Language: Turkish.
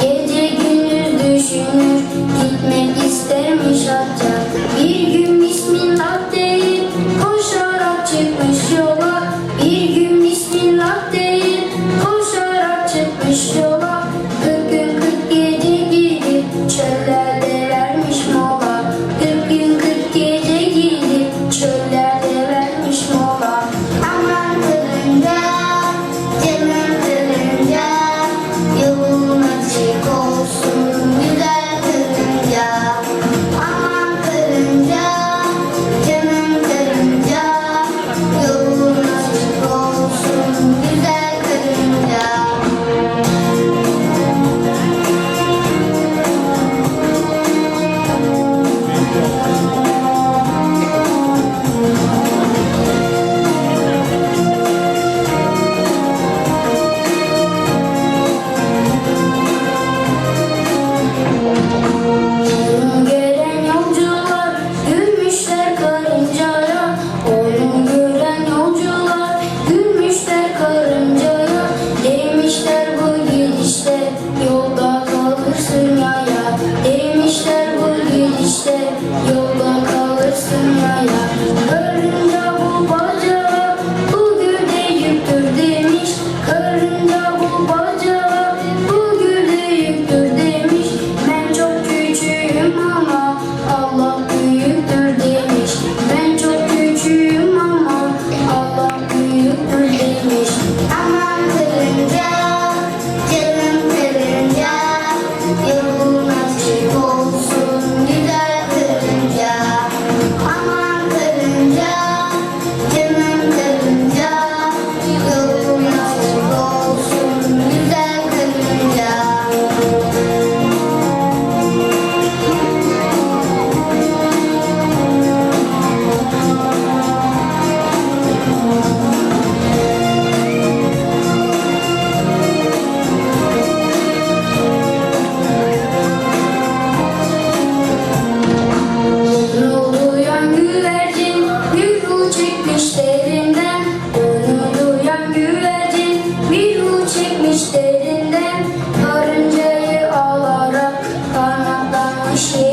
Gece gündüz düşünür Gitmek istermiş atacak. Bir gün bismillah Koşarak çıkmış yola. Bir gün bismillah Koşarak çıkmış yola. Kırk gün kırk gece gidip Çöllerde vermiş mola. Kırk gün kırk gece gidip Çöllerde vermiş mola. Değmişler bu gidişte yol